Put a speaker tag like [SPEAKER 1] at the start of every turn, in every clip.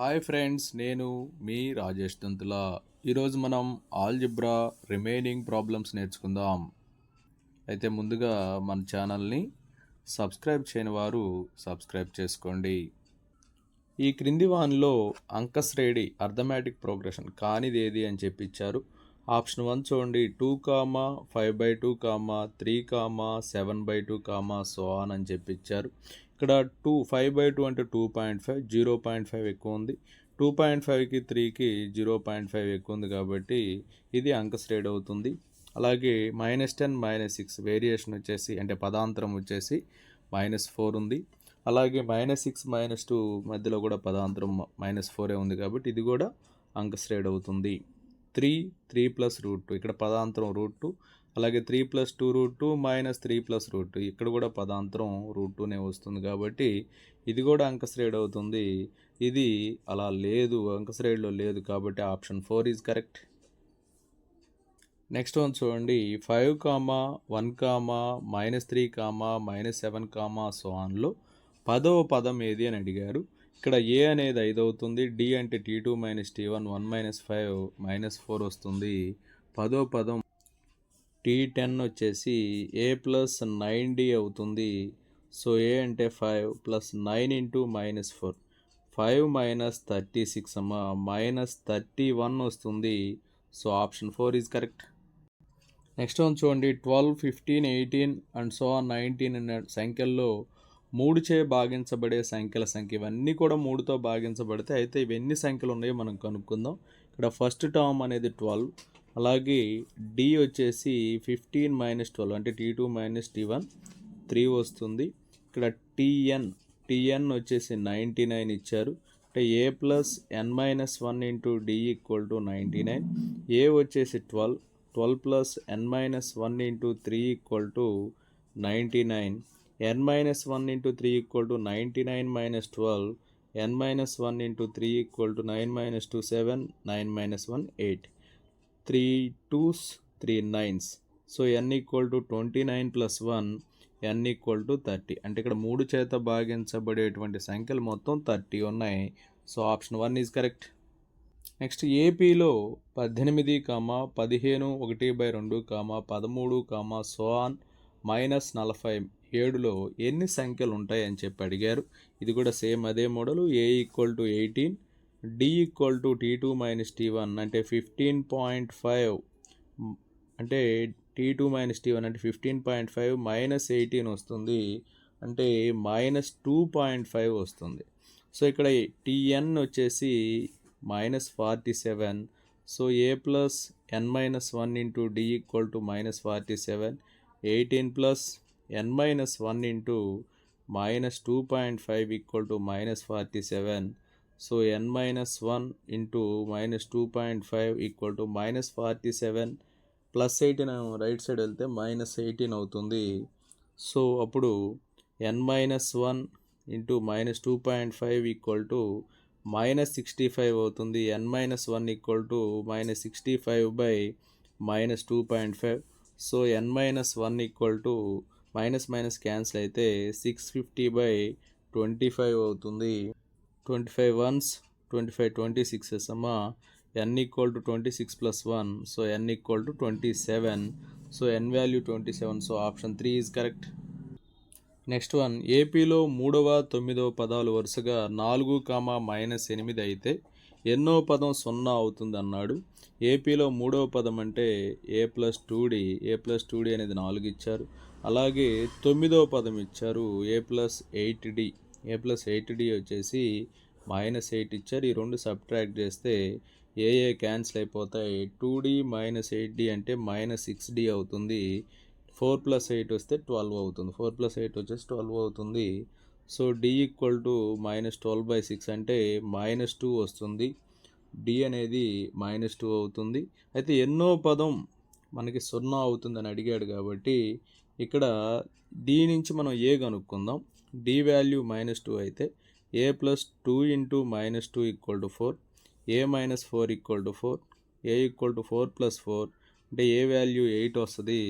[SPEAKER 1] Hi friends నేను మీ రాజేష్ దంతుల. ఈరోజు మనం ఆల్జిబ్రా రిమైనింగ్ ప్రాబ్లమ్స్ నేర్చుకుందాం. అయితే ముందుగా మన ఛానల్ని సబ్స్క్రైబ్ చేయని వారు సబ్స్క్రైబ్ చేసుకోండి. ఈ క్రింది వాన్లో అంకశ్రేణి అర్థమాటిక్ ప్రోగ్రెషన్ కానిది ఏది అని చెప్పి ఇచ్చారు. ఆప్షన్ వన్ చూడండి two comma five by two comma three comma seven by two comma so అని చెప్పి ఇచ్చారు. ఇక్కడ టూ ఫైవ్ బై టూ అంటే two point five zero point five ఎక్కువ ఉంది. టూ పాయింట్ ఫైవ్కి త్రీకి జీరో పాయింట్ ఫైవ్ ఎక్కువ ఉంది కాబట్టి ఇది అంకశ్రేణి అవుతుంది. అలాగే minus ten minus six variation వచ్చేసి అంటే పదాంతరం వచ్చేసి మైనస్ ఫోర్ ఉంది. అలాగే మైనస్ సిక్స్ మైనస్ టూ మధ్యలో కూడా పదాంతరం మైనస్ ఫోరే ఉంది కాబట్టి ఇది కూడా అంకశ్రేణి అవుతుంది. Three three plus root two. ఇక్కడ పదాంతరం రూట్ టూ. అలాగే three plus two root two minus three plus root two. ఇక్కడ కూడా పదాంతరం రూట్ టూనే వస్తుంది కాబట్టి ఇది కూడా అంకశ్రేణి అవుతుంది. ఇది అలా లేదు అంకశ్రేణిలో లేదు కాబట్టి option four is correct. Next one చూడండి. Five comma one comma minus three comma minus seven comma so ఆన్లో పదవ పదం ఏది అని అడిగారు. ఇక్కడ ఏ అనేది ఐదు అవుతుంది డి అంటే T two minus T one one minus five minus four వస్తుంది. పదో పదం టీ టెన్ వచ్చేసి ఏ ప్లస్ నైన్ డి అవుతుంది. సో ఏ అంటే five plus nine into minus four. Five minus thirty six అమ్మ మైనస్ థర్టీ వన్ వస్తుంది. So option four is correct. Next one చూడండి twelve fifteen eighteen and so nineteen అనే సంఖ్యల్లో మూడు చే భాగించబడే సంఖ్యల సంఖ్య. ఇవన్నీ కూడా మూడుతో భాగించబడితే అయితే ఇవి ఎన్ని సంఖ్యలు ఉన్నాయో మనం కనుక్కుందాం. ఇక్కడ ఫస్ట్ టర్మ్ అనేది ట్వెల్వ్. అలాగే డి వచ్చేసి ఫిఫ్టీన్ మైనస్ ట్వెల్వ్ అంటే T two minus T one three వస్తుంది. ఇక్కడ టీఎన్ టీఎన్ వచ్చేసి నైంటీ నైన్ ఇచ్చారు. అంటే A plus N minus one into D equal to ninety nine. A వచ్చేసి twelve twelve plus N minus one into three equal to ninety nine. N minus one into three equal to ninety nine minus twelve N minus one into three equal to nine minus two seven nine minus one eight three twos three nines so N equal to twenty nine plus one N equal to thirty అంటే ఇక్కడ మూడు చేత భాగించబడేటువంటి సంఖ్యలు మొత్తం thirty ఉన్నాయి. So option one is correct next ఏపీలో పద్దెనిమిది కామా పదిహేను ఒకటి బై రెండు కామా పదమూడు కామా సోన్ మైనస్ నలభై ఏడులో ఎన్ని సంఖ్యలు ఉంటాయి అని చెప్పి అడిగారు. ఇది కూడా సేమ్ అదే model. A equal to eighteen D equal to T two minus T one అంటే ఫిఫ్టీన్ పాయింట్ ఫైవ్ అంటే T two minus T one అంటే fifteen point five minus eighteen వస్తుంది అంటే మైనస్ టూ పాయింట్ ఫైవ్ వస్తుంది. So ఇక్కడ TN వచ్చేసి minus forty seven so A plus N minus one into D equal to minus forty seven eighteen plus N minus one into minus two point five equal to minus forty seven so N minus one into minus two point five equal to minus forty seven plus eighteen right side వెళ్తే minus eighteen అవుతుంది. So అప్పుడు N minus one into minus two point five equal to minus sixty five అవుతుంది. N minus one equal to minus sixty five by minus two point five so N minus one equal to minus minus cancel అయితే six fifty by twenty five అవుతుంది. Twenty five ones twenty five twenty sixes అమ్మా N equal to twenty six plus one so N equal to twenty seven so N value twenty seven so option three is correct next one ఏపీలో మూడవ తొమ్మిదవ పదాలు వరుసగా నాలుగు comma minus ఎనిమిది అయితే ఎన్నో పదం సున్నా అవుతుంది అన్నాడు. ఏపీలో మూడవ పదం అంటే ఏ ప్లస్ టూడి ఏ ప్లస్ టూడి అనేది నాలుగు ఇచ్చారు. అలాగే తొమ్మిదవ పదం ఇచ్చారు A plus eight D. A plus eight D వచ్చేసి మైనస్ ఎయిట్ ఇచ్చారు. ఈ రెండు సబ్ట్రాక్ట్ చేస్తే ఏ ఏ క్యాన్సిల్ అయిపోతాయి? Two D minus eight D అంటే మైనస్ సిక్స్ డి అవుతుంది. ఫోర్ ప్లస్ ఎయిట్ వస్తే ట్వెల్వ్ అవుతుంది. ఫోర్ ప్లస్ ఎయిట్ వచ్చేసి ట్వెల్వ్ అవుతుంది. So D equal to minus twelve by six అంటే మైనస్ టూ వస్తుంది. డి అనేది మైనస్ టూ అవుతుంది. అయితే ఎన్నో పదం మనకి సున్నా అవుతుందని అడిగాడు కాబట్టి ఇక్కడ డి నుంచి మనం ఏ కనుక్కుందాం. డి వాల్యూ మైనస్ టూ అయితే a plus two into minus two equal to four a minus four equal to four a equal to four plus four అంటే ఏ వాల్యూ ఎయిట్ వస్తుంది.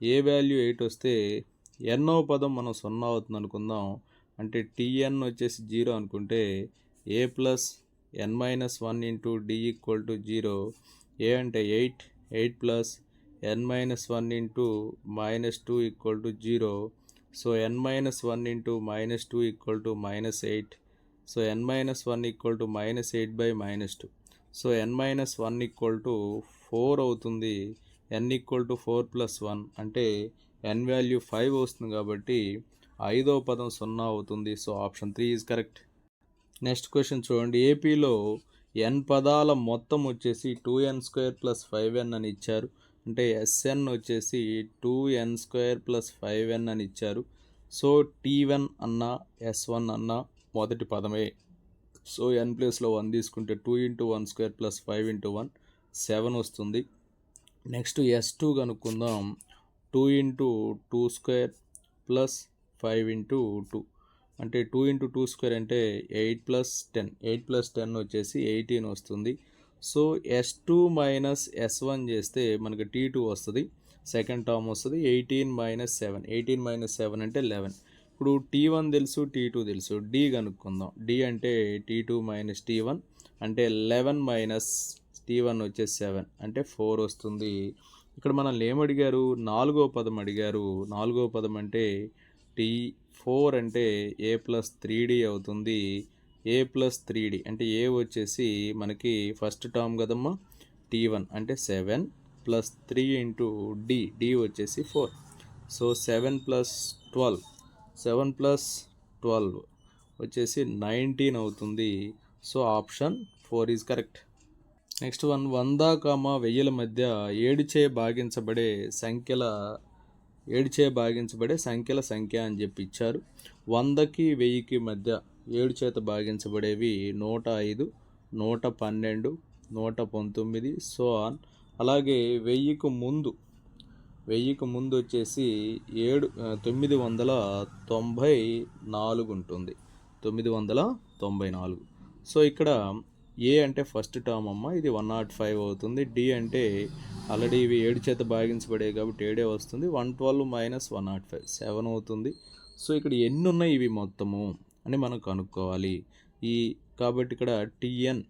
[SPEAKER 1] ఏ వాల్యూ ఎయిట్ వస్తే ఎన్నో పదం మనం సున్నా అవుతుంది అనుకుందాం అంటే టీఎన్ వచ్చేసి జీరో అనుకుంటే a plus n minus one into d equal to zero a అంటే eight eight plus n minus one into minus two equal to zero so n minus one into minus two equal to minus eight so n minus one equal to minus eight by minus two so n minus one equal to four అవుతుంది. N equal to four plus one అంటే ఎన్ value five వస్తుంది కాబట్టి ఐదవ పదం సున్నా అవుతుంది. So option three is correct. Next question చూడండి. ఏపీలో ఎన్ పదాల మొత్తం వచ్చేసి two n square plus five n అని ఇచ్చారు. అంటే ఎస్ఎన్ వచ్చేసి two n square plus five n అని ఇచ్చారు. సో టీ వన్ అన్న ఎస్ వన్ అన్న మొదటి పదమే. సో ఎన్ ప్లేస్లో వన్ తీసుకుంటే two into one square plus five into one seven వస్తుంది. నెక్స్ట్ ఎస్ టూ కనుక్కుందాం. Two into two square plus five into two. అంటే టూ ఇంటూ టూ స్క్వేర్ అంటే eight plus ten. Eight plus ten వచ్చేసి eighteen వస్తుంది. So s two minus s one చేస్తే మనకి tea two వస్తుంది. Second term వస్తుంది. Eighteen minus seven. Eighteen minus seven అంటే eleven. ఇప్పుడు టీ వన్ తెలుసు టీ టూ తెలుసు. డి కనుక్కుందాం. డి అంటే t two minus t one. అంటే లెవెన్ మైనస్ టీ వన్ వచ్చేసి సెవెన్. అంటే ఫోర్ వస్తుంది. ఇక్కడ మనల్ని ఏమడిగారు నాలుగో పదం అడిగారు. నాలుగో పదం అంటే టీ ఫోర్ అంటే ఏ ప్లస్ త్రీ డి అవుతుంది. ఏ ప్లస్ త్రీ డి అంటే ఏ వచ్చేసి మనకి ఫస్ట్ టర్మ్ కదమ్మా? టీ వన్ అంటే seven plus three into d d వచ్చేసి four. So seven plus twelve seven plus twelve వచ్చేసి నైన్టీన్ అవుతుంది. So option four is correct. Next one వంద కామ వెయ్యిల మధ్య ఏడుచే భాగించబడే సంఖ్యల ఏడుచే భాగించబడే సంఖ్యల సంఖ్య అని చెప్పి ఇచ్చారు. వందకి వెయ్యికి మధ్య ఏడు చేత భాగించబడేవి నూట ఐదు నూట పన్నెండు నూట పంతొమ్మిది సో ఆన్. అలాగే వెయ్యికి ముందు వెయ్యికి ముందు వచ్చేసి ఏడు తొమ్మిది వందల తొంభై నాలుగు ఉంటుంది. తొమ్మిది వందల తొంభై నాలుగు. సో ఇక్కడ ఏ అంటే ఫస్ట్ టర్మ్ అమ్మ ఇది వన్ నాట్ ఫైవ్ అవుతుంది. డి అంటే ఆల్రెడీ ఇవి ఏడు చేత భాగించబడే కాబట్టి ఏడే వస్తుంది. One twelve minus one nought five seven అవుతుంది. సో ఇక్కడ ఎన్ని ఉన్నాయి ఇవి మొత్తము అని మనం కనుక్కోవాలి. ఈ కాబట్టి ఇక్కడ టిఎన్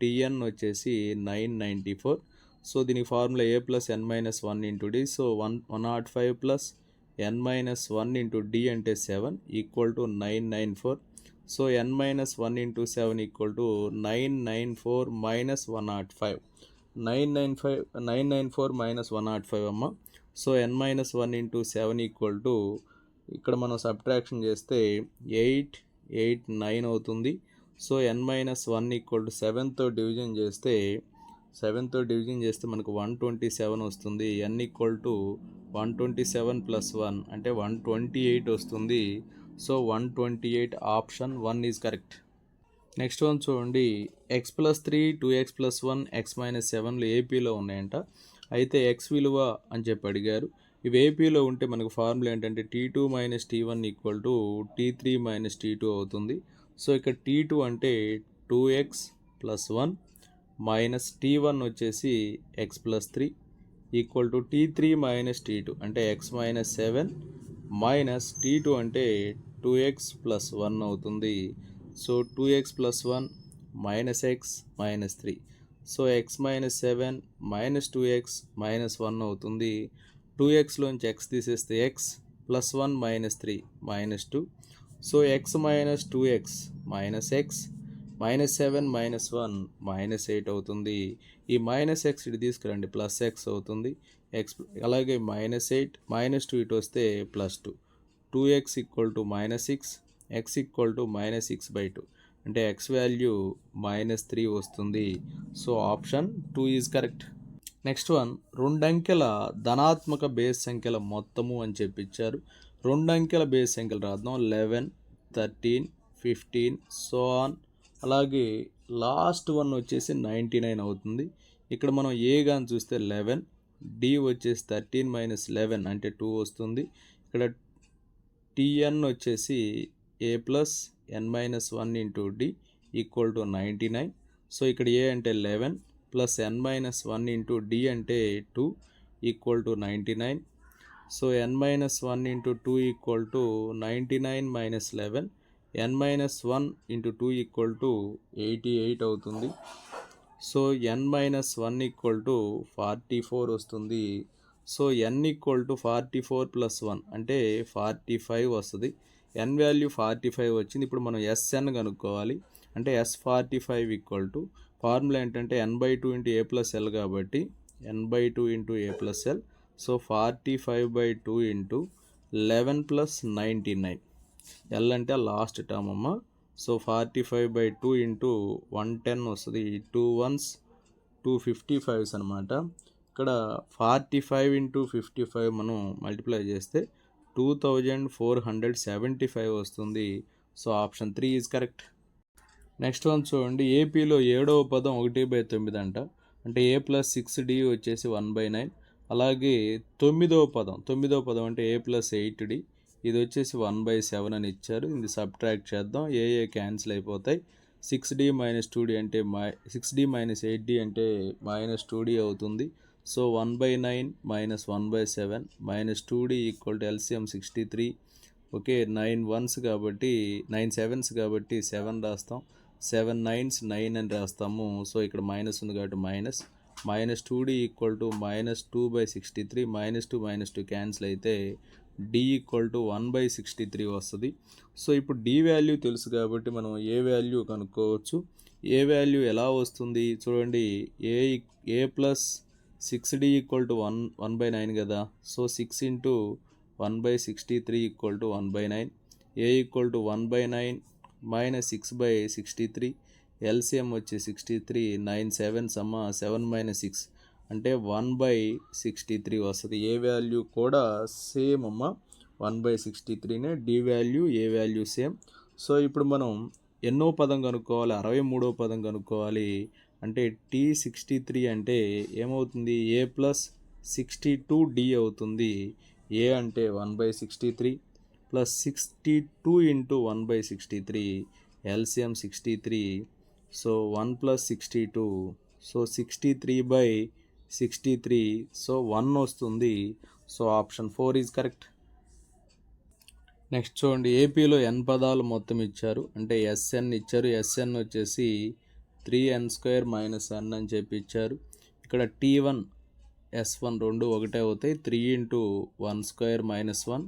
[SPEAKER 1] టిఎన్ వచ్చేసి నైన్ నైంటీ ఫోర్ సో దీనికి formula a plus n minus one into d so one one nought five plus n minus one into d అంటే seven equal to nine nine four so n minus one into seven equal to nine nine four minus one nought five nine nine five nine nine four minus one nought five అమ్మ. So n minus one into seven equal to ఇక్కడ మనం subtraction చేస్తే eight eight nine అవుతుంది. So n minus one equal to సెవెన్తో division చేస్తే సెవెన్తో division చేస్తే మనకు one twenty seven వస్తుంది. N equal to one twenty seven plus one అంటే వన్ ట్వంటీ ఎయిట్ వస్తుంది. So one twenty eight option one is correct. Next one చూడండి. X plus three two x plus one x minus సెవెన్లు ఏపీలో ఉన్నాయంట. అయితే X విలువ అని చెప్పి అడిగారు. ఇవి ఏపీలో ఉంటే మనకు ఫార్ములా ఏంటంటే t two minus t one equal to t three minus t two అవుతుంది. సో ఇక్కడ టీ టూ అంటే two x plus one minus t one వచ్చేసి x plus three equal to t three minus t two. అంటే x minus seven minus t two అంటే two X plus one అవుతుంది. So two x plus one minus x minus three. So x minus seven minus two x minus one అవుతుంది. Two ఎక్స్లోంచి x తీసేస్తే x plus one minus three minus two. So x minus two x minus x minus seven minus one minus eight అవుతుంది. ఈ minus x ఇటు తీసుకురండి plus x అవుతుంది. X అలాగే minus eight minus two ఇటు వస్తే plus two. Two x equal to minus six x equal to minus six by two అంటే x value minus three వస్తుంది. So option two is correct next one రెండంకెల ధనాత్మక base సంఖ్యల మొత్తము అని చెప్పించారు. రెండంకెల బేస్ సంఖ్యలు రాద్దాం. Eleven thirteen fifteen so on అలాగే లాస్ట్ వన్ వచ్చేసి నైంటీ నైన్ అవుతుంది. ఇక్కడ మనం ఏ కానీ చూస్తే లెవెన్ డి వచ్చేసి థర్టీన్ మైనస్ లెవెన్ అంటే టూ వస్తుంది. ఇక్కడ టిఎన్ వచ్చేసి a plus n minus one into d equal to ninety nine so ఇక్కడ ఏ అంటే eleven plus n minus one into d అంటే two equal to ninety nine so n minus one into two equal to ninety nine minus eleven n minus one into two equal to eighty eight అవుతుంది. So n minus one equal to forty four వస్తుంది. So n equal to forty four plus one అంటే forty five వస్తుంది. ఎన్ value forty five వచ్చింది. ఇప్పుడు మనం s n కనుక్కోవాలి. అంటే s forty five equal to formula ఏంటంటే n by two into a plus l కాబట్టి n by two into a plus l so forty five by two into eleven plus ninety nine l అంటే last term అమ్మ. So forty five by two into one ten వస్తుంది. Two ones two fifty fives అనమాట ఇక్కడ forty five into fifty five మనం multiply చేస్తే two thousand four hundred seventy five వస్తుంది. So option three is correct. Next one చూడండి. ఏపీలో ఏడవ పదం ఒకటి బై తొమ్మిది అంట. అంటే ఏ ప్లస్ సిక్స్ డి వచ్చేసి వన్ బై నైన్. అలాగే తొమ్మిదవ పదం తొమ్మిదవ పదం అంటే ఏ ప్లస్ ఎయిట్ డి. ఇది వచ్చేసి వన్ బై సెవెన్ అని ఇచ్చారు. ఇది సబ్ట్రాక్ట్ చేద్దాం. ఏ ఏ క్యాన్సిల్ అయిపోతాయి. Six d minus two d అంటే my six d minus eight d అంటే మైనస్ టూ డి అవుతుంది. So one by nine minus one by seven minus two d equal to LCM sixty three okay nine ones కాబట్టి nine sevens కాబట్టి seven రాస్తాం. Seven nines nine అని రాస్తాము. So ఇక్కడ minus ఉంది కాబట్టి minus minus two d equal to minus two by sixty three minus two minus two cancel అయితే d equal to one by sixty three వస్తుంది. So ఇప్పుడు డి వాల్యూ తెలుసు కాబట్టి మనం ఏ వాల్యూ కనుక్కోవచ్చు. ఏ వాల్యూ ఎలా వస్తుంది? చూడండి a a plus six d equal to one one by nine కదా. So six into one by sixty three equal to one by nine. A equal to one by nine minus six by sixty three. LCM వచ్చి sixty three nine seven సమ్మ seven minus six. అంటే one by sixty three వస్తుంది. A value కూడా same అమ్మ. One by sixty త్రీనే d value a value same. So ఇప్పుడు మనం ఎన్నో పదం కనుక్కోవాలి అరవై మూడో పదం కనుక్కోవాలి. అంటే టీ సిక్స్టీ త్రీ అంటే ఏమవుతుంది? A plus sixty two d అవుతుంది. ఏ అంటే one by sixty three plus sixty two into one by sixty three LCM sixty three. So one plus sixty two. So sixty three by sixty three. So one వస్తుంది. So option four is correct. Next చూడండి ఏపీలో n పదాలు మొత్తం ఇచ్చారు. అంటే SN ఇచ్చారు. S n వచ్చేసి three n square minus n అని చెప్పి ఇచ్చారు. ఇక్కడ టీ వన్ ఎస్ వన్ రెండు ఒకటే అవుతాయి. Three into one square minus one.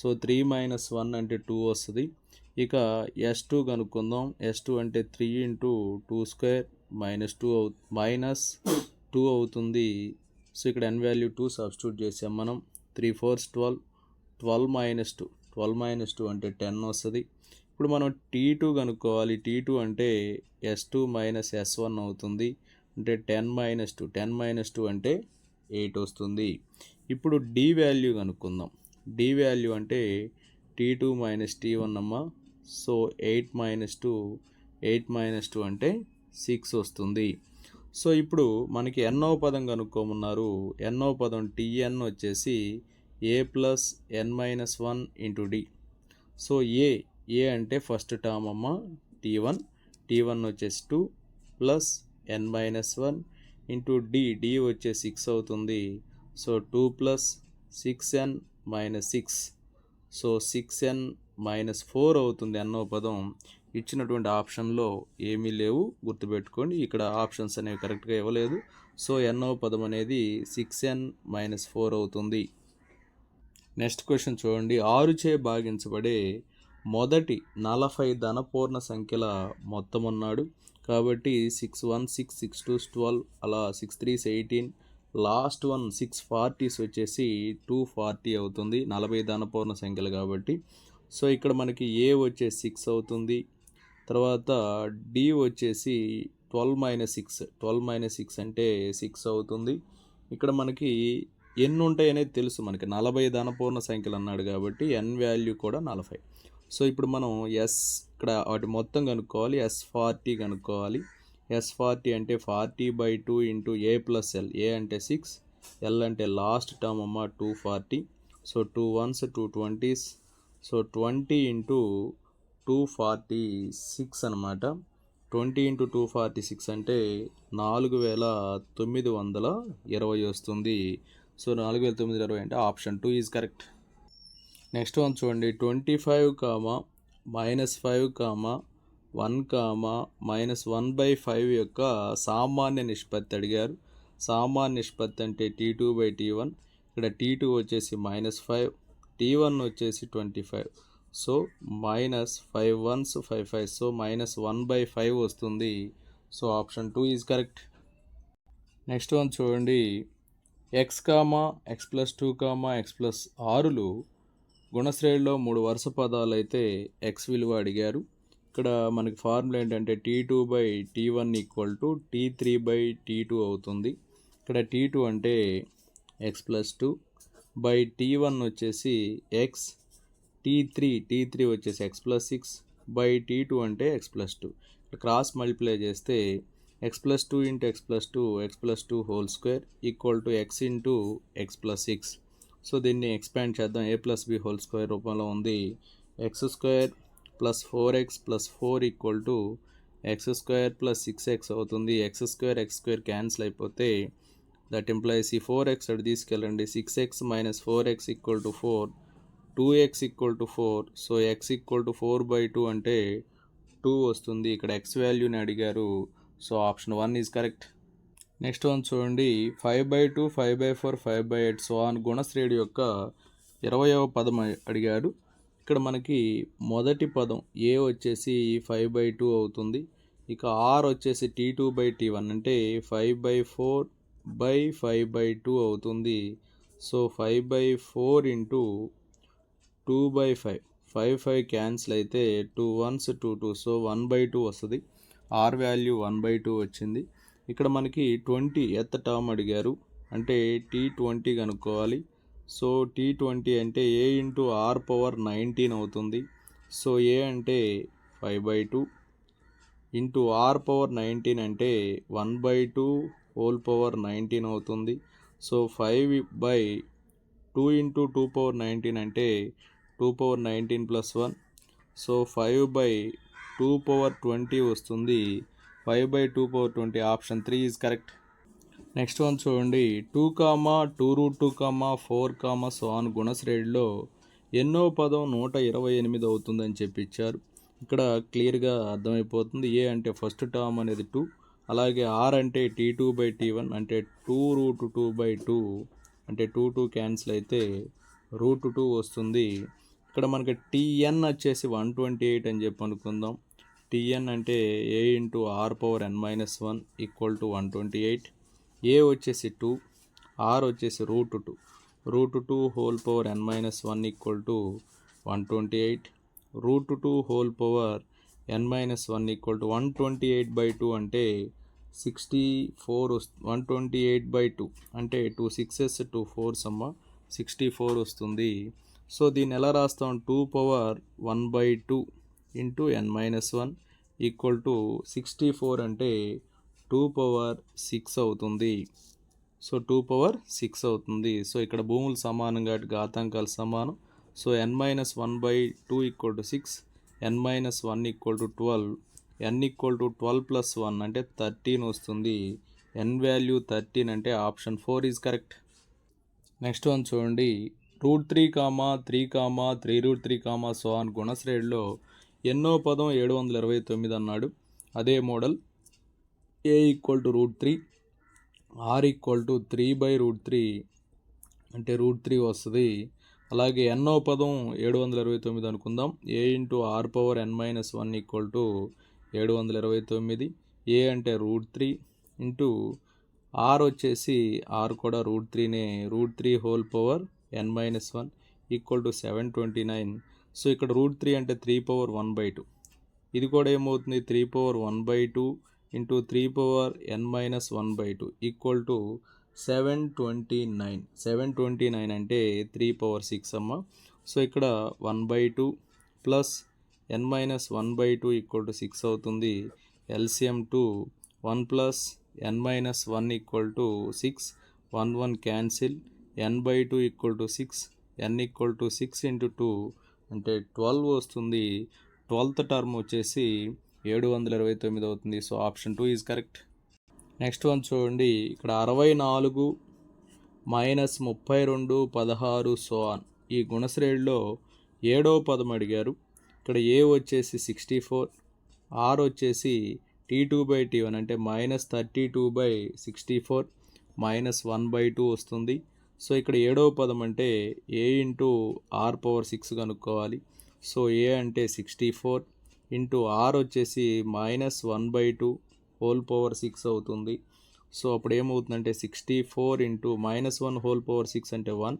[SPEAKER 1] So three minus one అంటే టూ వస్తుంది. ఇక ఎస్ టూ కనుక్కుందాం. ఎస్ టూ అంటే three into two square minus two అవు మైనస్ టూ అవుతుంది. సో ఇక్కడ ఎన్ వాల్యూ టూ సబ్స్టిట్యూట్ చేసాం మనం. Three fours twelve. Twelve minus two. Twelve minus two అంటే టెన్ వస్తుంది. ఇప్పుడు మనం టీ టూ కనుక్కోవాలి. టీ టూ అంటే s two minus s one అవుతుంది. అంటే ten minus two ten minus two అంటే ఎయిట్ వస్తుంది. ఇప్పుడు డి వాల్యూ కనుక్కుందాం. డి వాల్యూ అంటే t two minus t one అమ్మ. So eight minus two eight minus two అంటే సిక్స్ వస్తుంది. సో ఇప్పుడు మనకి ఎన్నో పదం కనుక్కోమన్నారు. ఎన్నో పదం టీఎన్ వచ్చేసి a plus n minus one into d so a a అంటే ఫస్ట్ టర్మ్ అమ్మ టీ వన్ టీ వన్ వచ్చేసి two plus n minus one into d d వచ్చే సిక్స్ అవుతుంది. So two plus six n minus six so six n minus four అవుతుంది అన్నో పదం. ఇచ్చినటువంటి ఆప్షన్లో ఏమీ లేవు. గుర్తుపెట్టుకోండి ఇక్కడ ఆప్షన్స్ అనేవి కరెక్ట్గా ఇవ్వలేదు. సో ఎన్నో పదం అనేది సిక్స్ ఎన్ మైనస్ ఫోర్ అవుతుంది. నెక్స్ట్ క్వశ్చన్ చూడండి. ఆరు చే భాగించబడే మొదటి నలభై ధనపూర్ణ సంఖ్యల మొత్తం ఉన్నాడు కాబట్టి six one six six two twelve అలా six threes eighteen last one six forties వచ్చేసి టూ ఫార్టీ అవుతుంది నలభై ధనపూర్ణ సంఖ్యలు కాబట్టి. సో ఇక్కడ మనకి ఏ వచ్చేసి సిక్స్ అవుతుంది తర్వాత డి వచ్చేసి twelve minus six twelve minus six అంటే సిక్స్ అవుతుంది. ఇక్కడ మనకి ఎన్ని ఉంటాయి అనేది తెలుసు మనకి నలభై ధనపూర్ణ సంఖ్యలు అన్నాడు కాబట్టి ఎన్ వాల్యూ కూడా నలభై. సో ఇప్పుడు మనం ఎస్ ఇక్కడ వాటి మొత్తం కనుక్కోవాలి. ఎస్ ఫార్టీ కనుక్కోవాలి. ఎస్ ఫార్టీ అంటే forty by two into A plus L A అంటే సిక్స్ ఎల్ అంటే లాస్ట్ టర్మ్ అమ్మ two forty so two ones two twenties so twenty into two forty six అనమాట twenty into two forty six అంటే నాలుగు వేల తొమ్మిది వందల ఇరవై వస్తుంది. సో నాలుగు వేల తొమ్మిది ఇరవై అంటే option two is correct next one చూడండి. Twenty five comma minus five comma one comma minus one by five యొక్క సామాన్య నిష్పత్తి అడిగారు. సామాన్య నిష్పత్తి అంటే T two by T one ఇక్కడ టీ టూ వచ్చేసి మైనస్ ఫైవ్ టీ వన్ వచ్చేసి twenty five. So minus five ones five five. So minus one by five వస్తుంది. So option two is correct. Next one చూడండి. X comma X plus two comma X plus ఆరులు గుణశ్రేణిలో మూడు వరుస పదాలు అయితే X విలువ అడిగారు. ఇక్కడ మనకి ఫార్ములా ఏంటంటే T two by T one equal to T three by T two అవుతుంది. ఇక్కడ టీ టూ అంటే X plus two by T one వచ్చేసి X T three T three వచ్చేసి X plus six by T two అంటే X plus two cross multiply చేస్తే X plus two into X plus two X plus two whole square equal to X into X plus six so దీన్ని expand చేద్దాం. A plus B whole square రూపంలో ఉంది. X square plus four X plus four equal to X square plus six X అవుతుంది. X square X square cancel అయిపోతే that employees ఈ four X అటు తీసుకెళ్ళండి. Six X minus four X equal to four. Two X equal to four. So X equal to four by two అంటే two వస్తుంది. ఇక్కడ X వాల్యూని అడిగారు. So option one is correct. Next one చూడండి. Five by two five by four five by eight. So అని గుణశ్రేణి యొక్క ఇరవయవ పదం అడిగాడు. ఇక్కడ మనకి మొదటి పదం ఏ వచ్చేసి ఫైవ్ బై టూ అవుతుంది. ఇక ఆర్ వచ్చేసి T two by T one. అంటే five by four by five by two అవుతుంది. So five by four into two by five. Five five cancel అయితే two ones two two. So one by two వస్తుంది. R value one by two వచ్చింది. ఇక్కడ మనకి twenty ఎత్త term అడిగారు. అంటే tea twenty కనుక్కోవాలి. సో టీ ట్వంటీ అంటే A into R power nineteen అవుతుంది. సో ఏ అంటే five by two. Into R power nineteen అంటే one by two whole power nineteen అవుతుంది. So five by two into two power nineteen అంటే two power nineteen plus one. So five by two power twenty వస్తుంది. Five by two power twenty option three is correct. Next one చూడండి. Two comma two root two comma four comma so on గుణశ్రేణిలో ఎన్నో పదం నూట ఇరవై ఎనిమిది అవుతుందని చెప్పి ఇచ్చారు. ఇక్కడ క్లియర్గా అర్థమైపోతుంది. ఏ అంటే ఫస్ట్ టర్మ్ అనేది టూ అలాగే ఆర్ అంటే T two by T one అంటే two root two by two అంటే టూ టూ క్యాన్సిల్ అయితే రూట్ టూ వస్తుంది. ఇక్కడ మనకి టీఎన్ వచ్చేసి వన్ ట్వంటీ ఎయిట్ అని చెప్పి అనుకుందాం. టీఎన్ అంటే A into R power N minus one equal to one twenty eight A వచ్చేసి టూ ఆర్ వచ్చేసి root two root two whole power N minus one equal to one twenty eight root two whole power N minus one equal to one twenty eight by two అంటే sixty four one twenty eight by two అంటే two sixes two fours అమ్మ sixty four వస్తుంది. So దీన్ని ఎలా రాస్తాం? Two power one by two into N minus one equal to sixty four అంటే two power six అవుతుంది. So two power six అవుతుంది. So ఇక్కడ భూములు సమానం కాబట్టి ఘాతాంకాలు సమానం. So N minus one by two equal to six N minus one equal to twelve N equal to twelve plus one అంటే థర్టీన్ వస్తుంది. ఎన్ వాల్యూ థర్టీన్ అంటే option four is correct. Next one చూడండి. Root three comma three comma three root three comma so అని గుణశ్రేణిలో ఎన్నో పదం ఏడు వందల ఇరవై తొమ్మిది అన్నాడు. అదే model. A equal to root three R equal to three by root three అంటే రూట్ త్రీ వస్తుంది. అలాగే ఎన్నో పదం ఏడు వందల ఇరవై తొమ్మిది అనుకుందాం. A into R power N minus one equal to ఏడు వందల ఇరవై తొమ్మిది. ఏ అంటే రూట్ త్రీ ఇంటూ ఆర్ వచ్చేసి ఆర్ కూడా root త్రీనే root three whole power N minus one equal to seven twenty nine so ఇక్కడ రూట్ త్రీ అంటే three power one by two. ఇది కూడా ఏమవుతుంది? Three power one by two into three power N minus one by two equal to seven twenty nine. Seven twenty nine అంటే three power six అమ్మ. So ఇక్కడ one by two plus N minus one by two equal to six అవుతుంది. LCM two one plus N minus one equal to six. One one cancel. N by two equal to six. N equal to six into two అంటే twelve వస్తుంది. Twelfth term వచ్చేసి ఏడు వందల ఇరవై తొమ్మిది అవుతుంది. So option two is correct. Next one చూడండి. ఇక్కడ అరవై నాలుగు మైనస్ ముప్పై రెండు పదహారు సో ఆన్. ఈ గుణశ్రేణిలో ఏడో పదం అడిగారు. ఇక్కడ ఏ వచ్చేసి సిక్స్టీ ఫోర్ ఆర్ వచ్చేసి T two by T one అంటే minus thirty two by sixty four minus one by two వస్తుంది. సో ఇక్కడ ఏడవ పదం అంటే A into R power six కనుక్కోవాలి. సో ఏ అంటే సిక్స్టీ ఫోర్ ఇంటూ ఆర్ వచ్చేసి minus one by two whole power six అవుతుంది. సో అప్పుడు ఏమవుతుందంటే sixty four into minus one whole power six అంటే వన్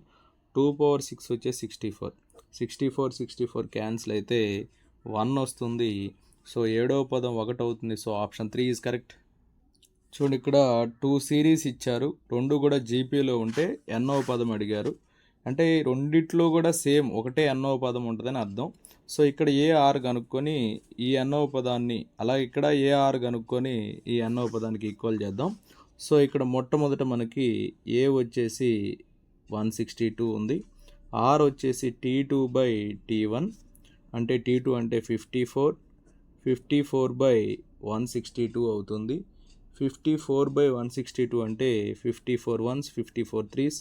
[SPEAKER 1] టూ పవర్ సిక్స్ వచ్చే sixty four. Sixty four sixty four cancel అయితే one వస్తుంది. So ఏడవ పదం ఒకటి అవుతుంది. So option three is correct. చూడండి ఇక్కడ టూ సిరీస్ ఇచ్చారు. రెండు కూడా జీపీలో ఉంటే ఎన్నో పదం అడిగారు. అంటే రెండిట్లో కూడా సేమ్ ఒకటే ఎన్నో పదం ఉంటుందని అర్థం. సో ఇక్కడ ఏ ఆర్ కనుక్కొని ఈ ఎన్నో పదాన్ని అలా ఇక్కడ ఏ ఆర్ కనుక్కొని ఈ ఎన్నో పదానికి ఈక్వల్ చేద్దాం. సో ఇక్కడ మొట్టమొదట మనకి ఏ వచ్చేసి వన్ సిక్స్టీ టూ ఉంది. ఆర్ వచ్చేసి T two by T one అంటే టీ టూ అంటే fifty four fifty four by one sixty two అవుతుంది. Fifty four by one sixty two అంటే fifty four ones fifty four threes.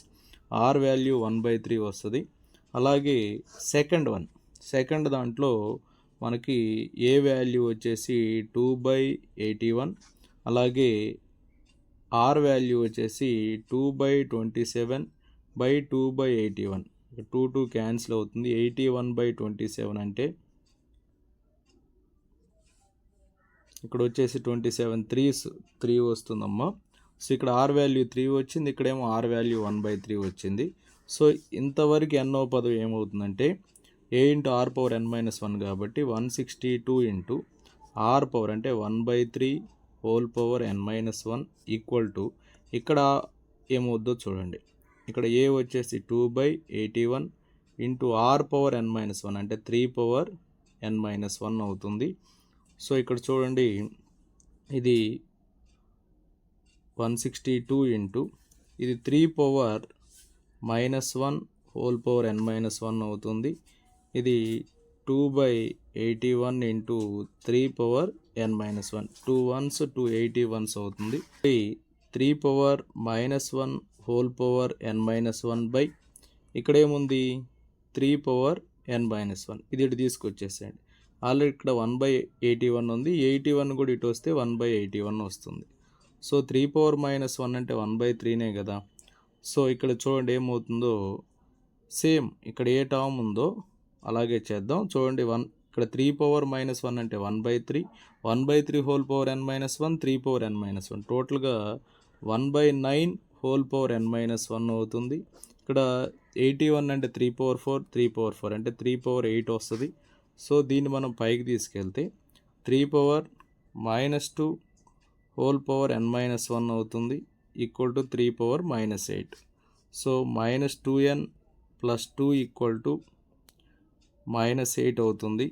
[SPEAKER 1] R value one by three వస్తుంది. అలాగే second one second దాంట్లో మనకి ఏ value వచ్చేసి two by eighty one అలాగే are value వచ్చేసి two by twenty seven by two by eighty one two two cancel అవుతుంది. Eighty one by twenty seven అంటే ఇక్కడ వచ్చేసి ట్వంటీ సెవెన్ త్రీస్ త్రీ వస్తుందమ్మా. సో ఇక్కడ ఆర్ వాల్యూ త్రీ వచ్చింది ఇక్కడేమో R value one by three వచ్చింది. సో ఇంతవరకు ఎన్నో పదం ఏమవుతుందంటే A into R power N minus one కాబట్టి one sixty two into R power అంటే one by three whole power N minus one equal to ఇక్కడ ఏమవుద్దో చూడండి. ఇక్కడ ఏ వచ్చేసి two by eighty one into R power N minus one అంటే three power N minus one అవుతుంది. So ఇక్కడ చూడండి ఇది వన్ సిక్స్టీ టూ ఇంటూ ఇది three power minus one whole power N minus one అవుతుంది. ఇది two by eighty one into three power N minus one. Two ones two eighty ones అవుతుంది. Three power minus one whole power N minus one by ఇక్కడేముంది? Three power N minus one. ఇది ఇటు తీసుకొచ్చేసేయండి. Already ఇక్కడ one by eighty one ఉంది. Eighty one కూడా ఇటు వస్తే one by eighty one వస్తుంది. So three power minus one అంటే one by త్రీనే కదా. సో ఇక్కడ చూడండి ఏమవుతుందో సేమ్ ఇక్కడ ఏ టర్మ్ ఉందో అలాగే చేద్దాం. చూడండి వన్ ఇక్కడ త్రీ పవర్ మైనస్ వన్ అంటే one by three one by three whole power N minus one three power N minus one. టోటల్గా one by nine whole power N minus one అవుతుంది. ఇక్కడ ఎయిటీ వన్ అంటే three power four three power four అంటే three power eight వస్తుంది. So దీన్ని మనం పైకి తీసుకెళ్తే three power minus two whole power N minus one అవుతుంది equal to three power minus eight. So minus two n plus two equal to minus eight అవుతుంది.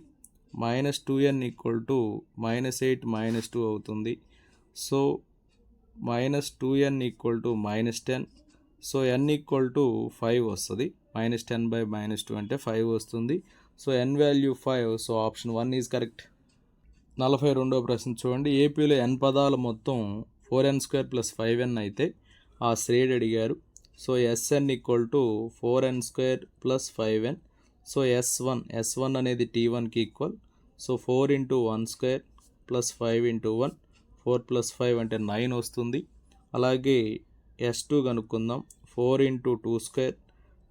[SPEAKER 1] Minus two n equal to minus eight minus two అవుతుంది. So minus two n equal to minus ten. So n equal to five వస్తుంది. Minus ten by minus two అంటే five వస్తుంది. So n value five so option one is correct నలభై రెండో ప్రశ్న చూడండి. ఏపీలో n పదాలు మొత్తం four n square plus five n అయితే ఆ శ్రేడ్ అడిగారు. So S N equal to four n square plus five n so S one S one అనేది టీ వన్కి equal so four into one square plus five into one four plus five అంటే nine వస్తుంది. అలాగే yes two కనుక్కుందాం. Four into two square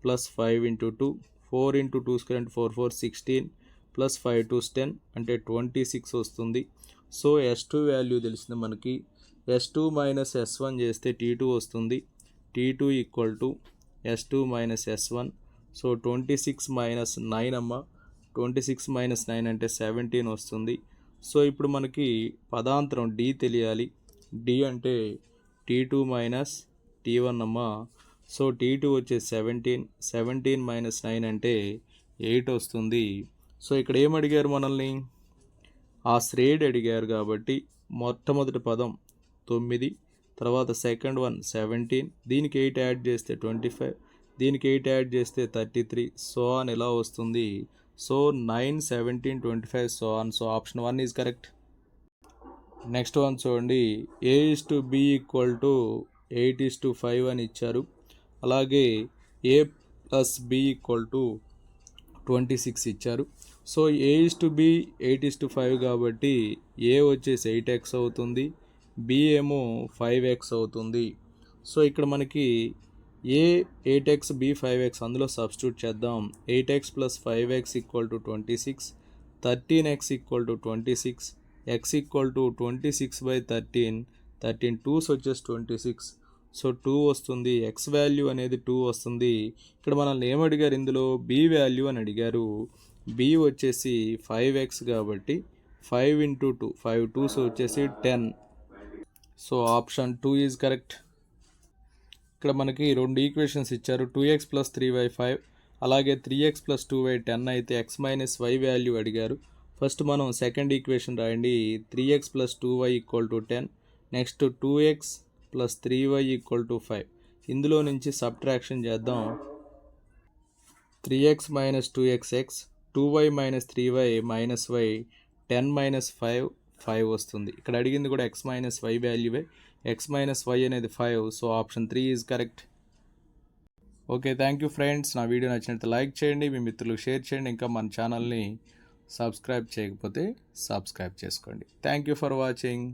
[SPEAKER 1] plus five into two four into two square అంటే four four sixteen plus five twos ten అంటే twenty six వస్తుంది. So yes two value తెలిసింది మనకి. S two minus S one చేస్తే tea two వస్తుంది. T two equal to S two minus S one. So twenty six minus nine అమ్మ. Twenty six minus nine అంటే seventeen వస్తుంది. So ఇప్పుడు మనకి పదాంతరం డి తెలియాలి. డి అంటే T two minus T one అమ్మ. సో టీ టూ వచ్చే సెవెంటీన్ సెవెంటీన్ మైనస్ నైన్ అంటే ఎయిట్ వస్తుంది. సో ఇక్కడ ఏం అడిగారు మనల్ని? ఆ శ్రేడ్ అడిగారు కాబట్టి మొట్టమొదటి పదం తొమ్మిది తర్వాత సెకండ్ వన్ సెవెంటీన్ దీనికి ఎయిట్ యాడ్ చేస్తే ట్వంటీ ఫైవ్ దీనికి ఎయిట్ యాడ్ చేస్తే థర్టీ త్రీ సో అని ఎలా వస్తుంది? So nine seventeen twenty five so on. So option one is correct. Next one చూడండి. A is to B equal to eight is to five అని ఇచ్చారు. అలాగే A plus B equal to twenty six ఇచ్చారు. So A is to B eight is to five కాబట్టి ఏ వచ్చేసి eight x అవుతుంది. B ఏమో five x అవుతుంది. So ఇక్కడ మనకి A eight x B five x అందులో సబ్స్టిట్యూట్ చేద్దాం. Eight x plus five x equal to twenty six thirteen x equal to twenty six x equal to twenty six by thirteen thirteen twos వచ్చేసి twenty six so two వస్తుంది x value అనేది two వస్తుంది. ఇక్కడ మనల్ని ఏమడిగారు ఇందులో? B value అని అడిగారు. B వచ్చేసి ఫైవ్ ఎక్స్ కాబట్టి five into two five twos వచ్చేసి ten. So option two is correct. ఇక్కడ మనకి రెండు ఈక్వేషన్స్ ఇచ్చారు. Two x plus three y five అలాగే three x plus two y ten అయితే ఎక్స్ మైనస్ వై వాల్యూ అడిగారు. ఫస్ట్ మనం సెకండ్ ఈక్వేషన్ రాయండి. Three x plus two y equal to ten next two x plus three y equal to five. ఇందులో నుంచి subtraction చేద్దాం. Three x minus two x x two y minus three y minus y ten minus five five వస్తుంది. ఇక్కడ అడిగింది కూడా x minus y వాల్యూవే x minus y అనేది five so option three is correct. Okay thank you friends. నా video నచ్చినట్టు like చేయండి మీ మిత్రులకు షేర్ చేయండి ఇంకా మన ఛానల్ని సబ్స్క్రైబ్ చేయకపోతే సబ్స్క్రైబ్ చేసుకోండి. Thank you for watching.